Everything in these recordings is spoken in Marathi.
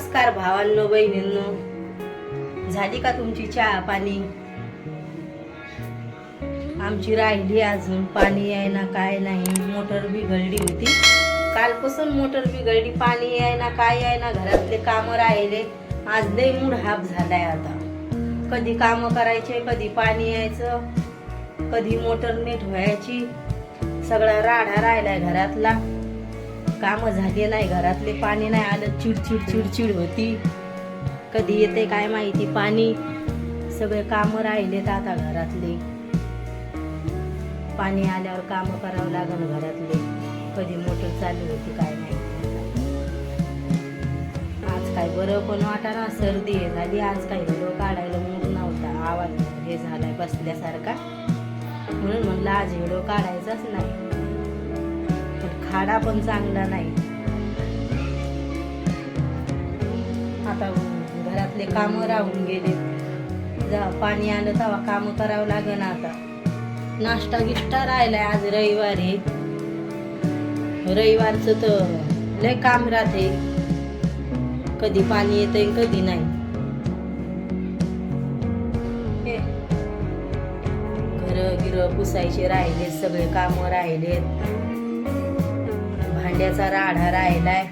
नमस्कार भावांनो बहिणींनो. झाली का तुमची चहा पाणी? आमची राहिली अजून. पाणी आहे ना काय नाही. मोटर बिघडली होती. कालपासून मोटर बिघडली. पाणी आहे ना काय यायना घरातले कामं राहिले. आज लय मूड हाफ झालाय आता. कधी कामं करायचे कधी पाणी यायचं कधी मोटर नीट व्हायची. सगळा राडा राहिलाय घरातला. कामं झाले नाही घरातले पाणी नाही आलं चिडचिड चिडचिड होती. कधी येते काय माहिती पाणी सगळे कामं राहिलेत आता घरातले. पाणी आल्यावर कामं करावं लागल घरातले. कधी मोटर चालू होती काय माहिती. आज काय बरं पण वाटाना सर्दी हे झाली आज काही व्हिडिओ काढायला मूड नव्हता. आवाज हे झालाय बसल्यासारखा. म्हणून म्हणलं आज व्हिडिओ काढायचाच नाही. हाडा पण चांगला नाही. आता घरातले कामं राहून गेले. जा पाणी आलं तेव्हा कामं करावं लागेल आता. नाश्ता गिष्टा राहिलाय आज रविवारी. रविवारचं तर लय काम राहते. कधी पाणी येतंय कधी नाही. घरं घर गिर पुसायचे राहिलेत सगळे कामं राहिलेत. भांड्याचा राडा राहिलाय.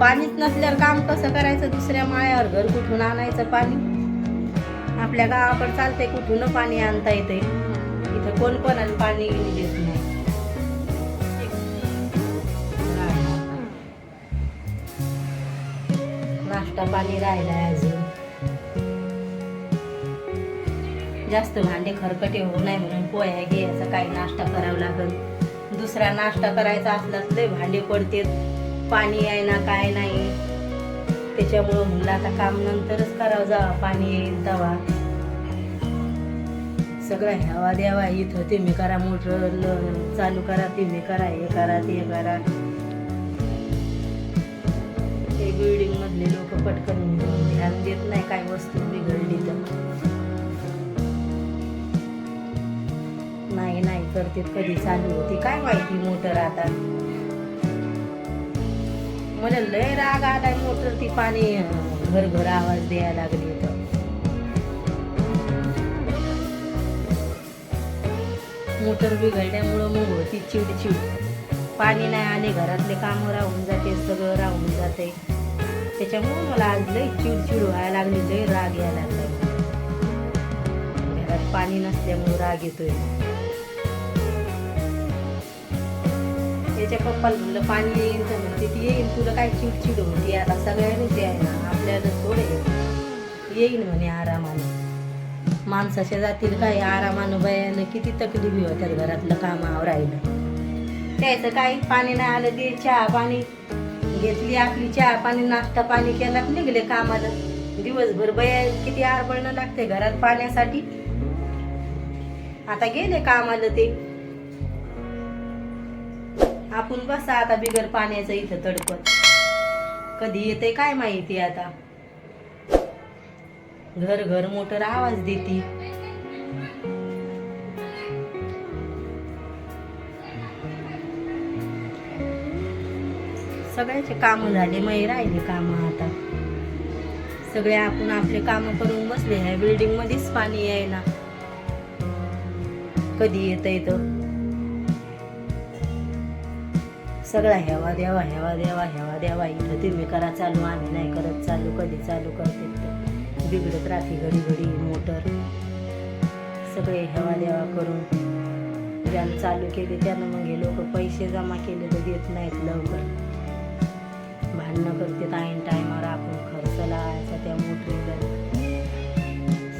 पाणीच नसल्यावर काम कसं करायचं? दुसऱ्या माळ्यावर घर कुठून आणायचं पाणी? आपल्या गावाकडे चालतंय कुठून पाणी आणता येते इथं कोण कोणाला पाणी घेऊन देत नाही? नाश्ता पाणी राहिलाय अजून. जास्त भांडे खरकटे होऊ नये म्हणून पोह्या घ्यायचा काही नाश्ता करावा लागल. दुसरा नाश्ता करायचा असला तर लय भांडे पडते पाणी आहे ना काय नाही. त्याच्यामुळं म्हणलं आता काम नंतरच करावं जावा पाणी येईल तवा. सगळं ह्यावा द्यावा इथं तुम्ही करा मोटर ल- चालू करा तुम्ही करा हे करा ते करा. ते बिल्डिंग मधले लोक पटकन ध्यान देत नाही काय वस्तू बिघडली तर. करते कधी चालू होती? काय माहिती मोटर आता? मला लय राग आलाय मोटर ती पाणी. घर घर आवाज द्यायला लागली तर मोटर बिघडल्यामुळं मग होती चिडचिड. पाणी नाही आले घरातले कामं राहून जाते सगळं राहून जाते. त्याच्यामुळं मला आज लय चिडचिड व्हायला लागली लय राग यायला लागला. घरात पाणी नसल्यामुळं राग येतोय. त्याच्या पप्पाला म्हणलं पाणी येईल तर म्हणते ती येईल तुला काय चिडचिड होती? आता सगळ्यांनीच आहे ना आपल्याला थोडे येईल म्हणे आरामानं. माणसाच्या जातील काय आरामानं बयानं किती तकलीफी होत्या घरातलं कामावर राहिलं. त्याचं काही पाणी नाही आलं ते चहा पाणी. घेतली आपली चहा पाणी नाश्ता पाणी केला निघले कामाला. दिवसभर बया किती आरबळणं लागते घरात पाण्यासाठी. आता गेले कामाला ते. आपण बसा आता बिगर पाण्याचं इथं तडपत कधी येते काय माहिती आता? घर घर मोटर आवाज देती. सगळ्याचे काम झाले मै राहिले काम आता. सगळे आपण आपले काम करून बसले आहे बिल्डिंग मध्येच पाणी यायला. कधी येत येतं सगळा हेवा द्यावा हेवा द्यावा हेवा द्यावा इथं तुम्ही करा चालू आम्ही नाही करत चालू कधी चालू करते बिघडत राहते घडी घडी मोटर. सगळे हेवा देवा करून ज्यानं चालू केले त्यानं मग हे लोक पैसे जमा केले तर देत नाहीत लवकर. भांडणं करतात ऐन टायमावर आपण खर्च लावायचा त्या मोटरीला.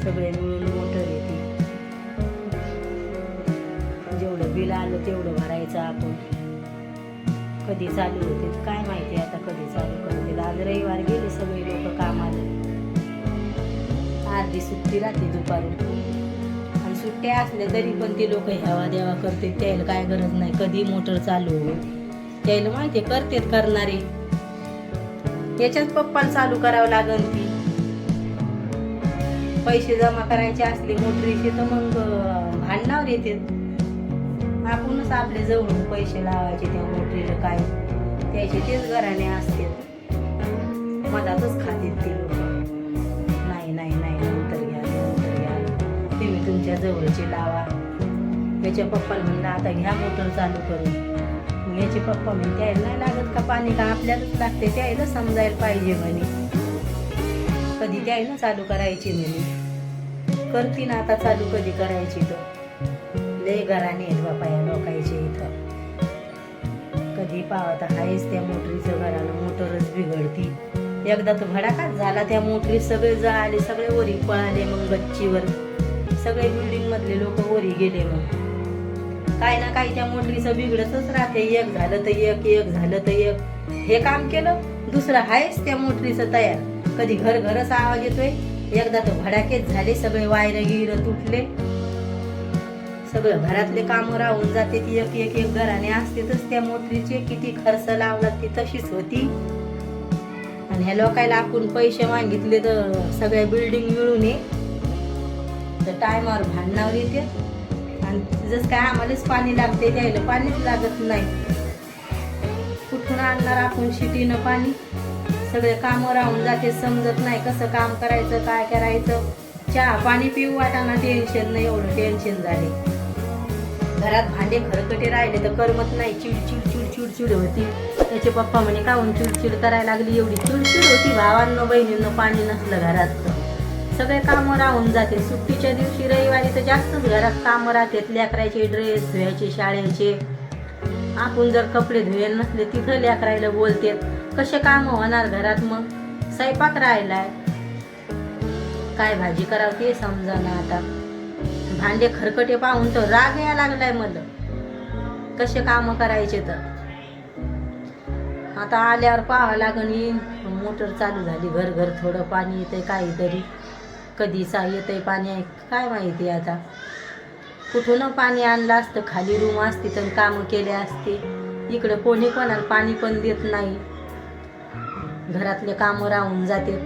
सगळे मिळून मोटर येते. जेवढं बिल आलं तेवढं भरायचं आपण. कधी चालू होते काय माहिती आता कधी चालू करते. आज रविवार गेले सगळे लोक कामाला. अर्धी सुट्टी राहते दुपारी आणि सुट्ट्या असल्या तरी पण ते लोक ह्यावा देवा करते त्याला काय गरज नाही. कधी मोटर चालू हो त्याला माहिती करतेत करणारे. याच्याच पप्पाला चालू करावं लागल ती पैसे जमा करायचे असले मोटरीचे तर मग भांडणावर येते आपणच आपले जवळून पैसे लावायचे त्या मोटरीला काय. त्याचे तेच घराने असते मधातच खातील ते लोक. नाही नाही नाही नंतर घ्या नंतर घ्या तुम्ही तुमच्या जवळचे लावा. याच्या पप्पाला म्हणलं आता घ्या मोटर चालू करून. याचे पप्पा म्हणे त्याला नाही लागत का पाणी? का आपल्यालाच लागते? त्याला समजायला पाहिजे म्हणे. कधी त्याला चालू करायची म्हणे. करती ना आता चालू कधी करायची तर. लय घराने आहेत बापा या लोकांचे इथं. कधी पावत आहेच त्या मोटरीचं घरानं मोटरच बिघडती. एकदा तो भडाकाच झाला त्या मोटरी सगळे जळाले सगळे वरी पळाले मग गच्चीवर. सगळे बिल्डिंग मधले लोक वरी गेले मग. काय ना काही त्या मोटरीचं बिघडतच राहते. एक झालं तर एक एक झालं तर एक. हे काम केलं दुसरं आहेच त्या मोटरीचं तयार. कधी घर घरच आवाज येतोय. एकदा तर भडाकेच झाले सगळे वायर गिर तुटले. सगळं घरातले कामं राहून जाते ती एक एक एक घराने असतेच त्या मोटरीचे किती खर्च लावला ती तशीच होती. आणि ह्या लोकायला आपण पैसे मागितले तर सगळ्या बिल्डिंग मिळून ये. तर टायमावर भांडणावर येते. आणि जसं काय आम्हालाच पाणी लागते द्यायला पाणीच लागत नाही. कुठून आणणार आपण शिटीनं पाणी? सगळे कामं राहून जाते समजत नाही कसं काम करायचं काय करायचं. चहा पाणी पिऊ वाटाना टेन्शन नाही एवढं टेन्शन झाले. घरात भांडे खरकटे राहिले तर करमत नाही. चिडचिड चिडचिड चिड होती. त्याचे पप्पा म्हणे काहून चिडचिड करायला लागली? एवढी चिडचिड होती. भावांनो बहिणींनो पाणी नसलं घरात तर. सगळे कामं राहून जाते. सुट्टीच्या दिवशी रविवारी तर जास्तच घरात कामं राहतात लेकरायचे ड्रेस धुवायचे शाळेचे आपण जर कपडे धुवेल नसले तिथं लेकरायला बोलते कसे काम होणार घरात मग? स्वयंपाक राहिलाय. काय भाजी करावं ते समजा ना आता. भांडे खरकटे पाहून तर राग या लागलाय मला. कसे काम करायचे तर? आता आल्यावर पाहावं लागण येईन मोटर चालू झाली घर घर थोडं पाणी येतंय काहीतरी. कधी सा येतंय पाणी आहे काय माहिती आता. कुठून पाणी आणलं असतं? खाली रूम असती तर कामं केले असते. इकडं कोणी कोणाला पाणी पण देत नाही. घरातले कामं राहून जाते.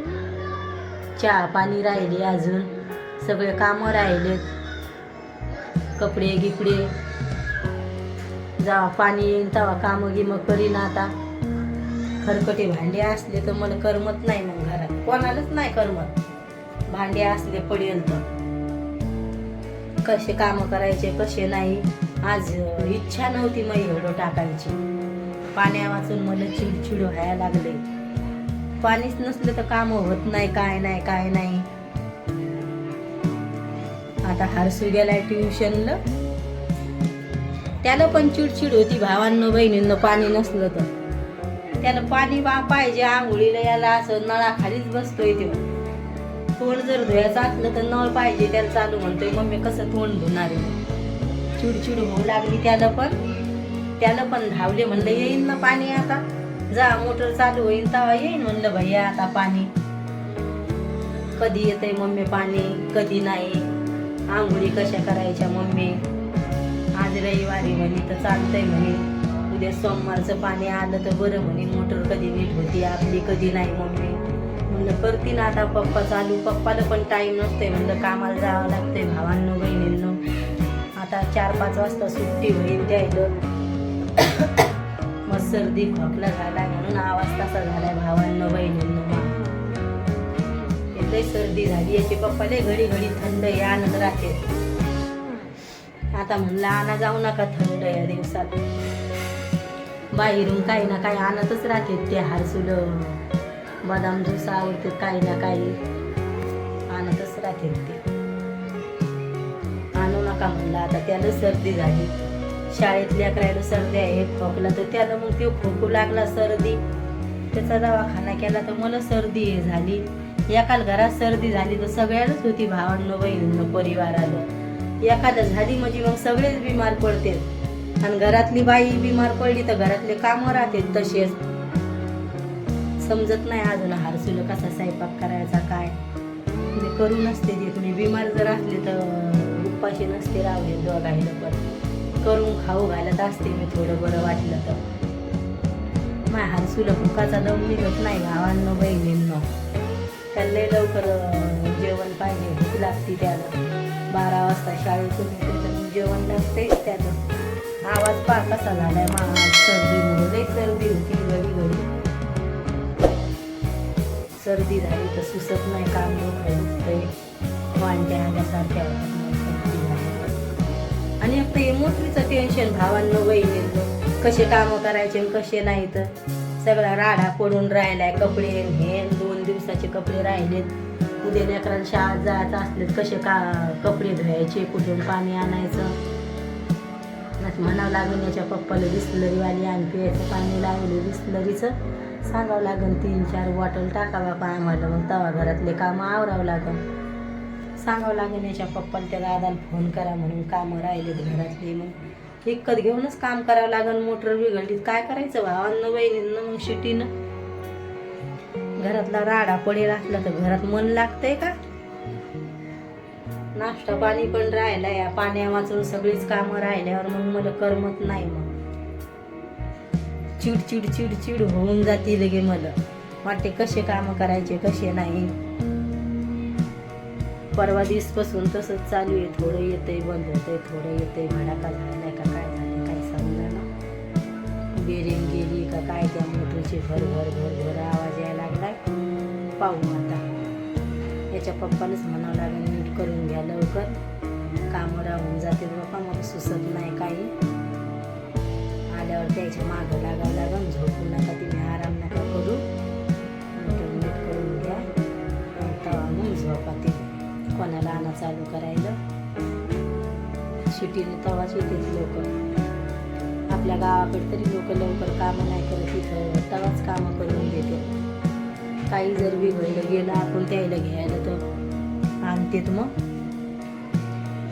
चहा पाणी राहिले अजून. सगळे कामं राहिलेत. कपडे गिपडे. जावा पाणी येईन तेव्हा कामं गिमं करीन आता. खरकटे भांडे असले तर मला करमत नाही मग घरात. कोणालाच नाही करमत. भांडे असले पडेल तर. कसे कामं करायचे कसे नाही. आज इच्छा नव्हती मग एवढं टाकायची. पाण्या वाचून मला चिडचिड व्हायला लागले. पाणीच नसलं तर कामं होत नाही काय नाही काय नाही. आता हरसू गेलाय ट्युशनला. त्याला पण चिडचिड होती भावांनो बहिणींना पाणी नसलं तर. त्याला पाणी बा पाहिजे आंघोळीला याला असं नळाखालीच बसतोय तेव्हा तोंड जर धुयाचं असलं तर नळ पाहिजे त्याला चालू म्हणतोय मम्मी कसं तोंड धुणार आहे? चिडचिड होऊ लागली त्याला पण. त्याला पण धावले म्हणलं येईन ना पाणी आता. जा मोटर चालू होईल तेव्हा येईन. म्हणलं भैया आता पाणी. कधी येतंय मम्मी पाणी? कधी नाही? आंघोळी कशा करायच्या मम्मी? आज रविवारी म्हणे तर चालतंय म्हणे. उद्या सोमवारचं पाणी आलं तर बरं म्हणे मोटर कधी नीट होती आपली कधी नाही मम्मी. म्हणलं करती ना आता पप्पा चालू. पप्पाला पण टाईम नसतोय. म्हणलं कामाला जावं लागतंय भावांनो बहिणींनो. आता चार पाच वाजता सुट्टी होईल द्यायचं मग सर्दी खोकला झालाय म्हणून आवाज तसा झालाय भावांनो बहिणी लय सर्दी झाली. याचे पप्पा लय घडी घडी थंड आहे आणत राहते. आता म्हणलं आणा जाऊ नका थंड या दिवसात. बाहेरून काही ना काही आणतच राहते ते हारसुल बदाम ज्यूस आवडते काही ना काही आणतच राहते ते. आणू नका म्हणलं आता त्याला सर्दी झाली. शाळेतल्या करायला सर्दी आहे खोकला तर त्याला मग ते खोकू लागला सर्दी. त्याचा दवाखाना केला तर मला सर्दी हे झाली. एकाल घरात सर्दी झाली तर सगळ्यालाच होती भावांनो बहिणींनो परिवाराला. एखादं झाली म्हणजे मग सगळेच बिमार पडते. आणि घरातली बाई बिमार पडली तर घरातले कामं राहते तसेच. समजत नाही अजून हारसुलं कसा स्वयंपाक करायचा काय? मी करू नसते देत मी बिमार जर असले तर उपाशी नसते रावले दोघायला पण. करून खाऊ घालत असते मी थोडं बरं वाटलं तर. माय हारसुलं भुकाचा दम निघत नाही भावांनो बहिणींनो. त्याला लवकर जेवण पाहिजे भूक लागते त्याला. बारा वाजता शाळेतून येते जेवण लागते त्याचं. आवाज पा कसा झालाय मला सर्दी म्हणून. लई सर्दी होती घडी घडी सर्दी झाली तर सुसत नाही काम डोकं दुखतंय वांट्या आल्यासारख्या आणि आता हे मोठीचं टेन्शन भावांना वहिनींचं कसे कामं करायचे कसे नाही तर. सगळा राडा पडून राहिलाय कपडे हे दोन दिवसाचे कपडे राहिलेत. उद्या लेकरांना शाळेत जायचं असले कसे का कपडे धुवायचे कुठून पाणी आणायचं? म्हणावं लागेल याच्या पप्पाला बिस्लरीवाली आणि प्यायचं पाणी लावले बिस्लरीचं सांगावं लागेल तीन चार बॉटल टाका बापा आम्हाला. मग तवा घरातले कामं आवरावं लागेल. सांगावं लागेल याच्या पप्पाला त्या दादाला फोन करा म्हणून कामं राहिलेत घरातले. मग विकत घेऊनच काम करावं लागेल मोटर बिघडली काय करायचं भावांना बहिणींना मग शिटीनं घरातला राडा पडेल असला तर घरात मन लागतंय का? नाश्ता पाणी पण राहिला या पाण्या वाचून सगळीच कामं राहिल्यावर मग मला करमत नाही मग. चिड चिड चिड चिड होऊन जाते लगे मला. वाटते कसे काम करायचे कसे नाही. परवा दिवसपासून तसंच चालू आहे. थोडं येतंय बंद होतंय थोडं येतंय. भडाका झालाय का काय झालं काय समजा ना बेरिंग गेली का काय त्या मोटरचे भर भर भर भर आवाज यायला पाहू आता. याच्या पप्पालाच म्हणावं लागेल नीट करून घ्या लवकर. कामं राहून जाते बाबा मला सुचत नाही काही. आल्यावर त्याच्या मागं लागावं लागेल झोपू नका तिने आराम नका करू. मोटर नीट करून घ्या. तेव्हा मग झोपा ते. कोणाला आणा चालू करायला? शिटीने तवाच येते लोक. आपल्या गावाकडे तरी लोक लवकर कामं नाही करत तिथं तवाच कामं करून देते. काही जर बिघडलं गेलं आपण त्याला घ्यायला तर आणतेत मग.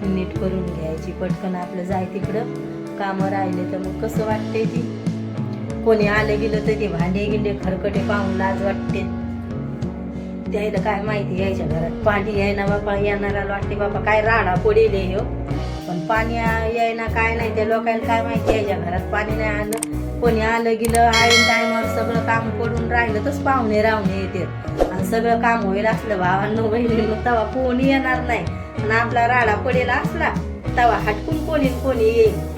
नीट करून घ्यायची पटकन आपलं जाय तिकडं. कामं राहिले तर मग कसं वाटते ती? कोणी आलं गेलं तर ते भांडे गिंडे खरकटे पाहून लाज वाटते. त्याला काय माहिती यायच्या घरात? पाणी यायना बापा येणाऱ्याला वाटते बापा काय राडा पडेल हो पण पाणी यायना काय नाही त्या लोकांना काय माहिती यायच्या घरात पाणी नाही आलं. कोणी आलं गेलं आईन टायमावर सगळं काम पडून राहिलं तच पाहुणे राहुणे येते. आणि सगळं काम होईल असलं भावांनो बहिणीनं तवा कोणी येणार नाही. आणि आपला राडा पडेल असला तवा हटकून कोणी कोणी येईल.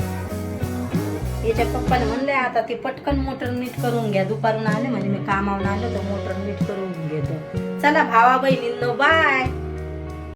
याच्या पप्पाने म्हणले आता ते पटकन मोटर नीट करून घ्या. दुपारून आले म्हणजे मी कामावून आलो तर मोटर नीट करून घेतो. चला भावा बहिणींनो बाय